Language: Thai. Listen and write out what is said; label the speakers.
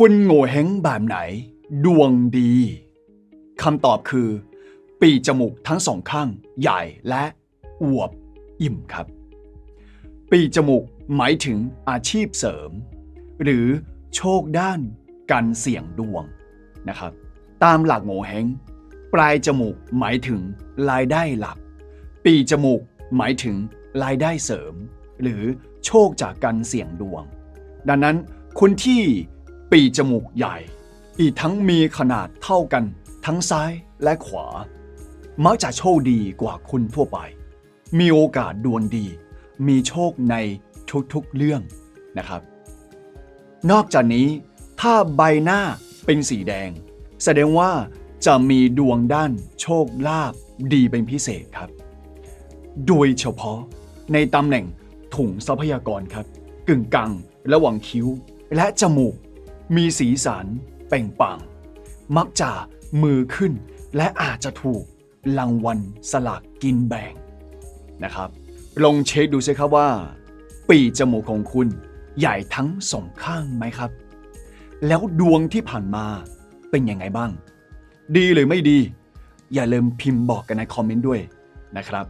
Speaker 1: คุณโง่เฮงแบบไหน ดวงดีคำตอบคือ ปีจมูกทั้งสองข้าง ใหญ่และอวบอิ่มครับ ปีจมูกหมายถึงอาชีพเสริม หรือโชคด้านการเสี่ยงดวงนะครับ ตามหลักโง่เฮงปลายจมูกหมายถึงรายได้หลัก ปีจมูกหมายถึงรายได้เสริม หรือโชคจากการเสี่ยงดวง ดังนั้นคนที่ ปีจมูกใหญ่ อีกทั้งมีขนาดเท่ากัน ทั้งซ้ายและขวา มักจะโชคดีกว่าคนทั่วไป มีโอกาสดวงดี มีโชคในทุกๆเรื่องนะครับ นอกจากนี้ ถ้าใบหน้าเป็นสีแดง แสดงว่าจะมีดวงด้านโชคลาภดีเป็นพิเศษครับ โดยเฉพาะในตำแหน่งถุงทรัพยากรครับ กึ่งกลางระหว่างคิ้วและจมูก มีสีสันเป่งปัง มักจะมือขึ้น และอาจจะถูกรางวัลสลากกินแบ่งนะครับ ลองเช็คดูสิครับว่า ปีจมูกของคุณใหญ่ทั้งสองข้างไหมครับ แล้วดวงที่ผ่านมาเป็นยังไงบ้าง ดีหรือไม่ดี อย่าลืมพิมพ์บอกกันในคอมเมนต์ด้วยนะครับ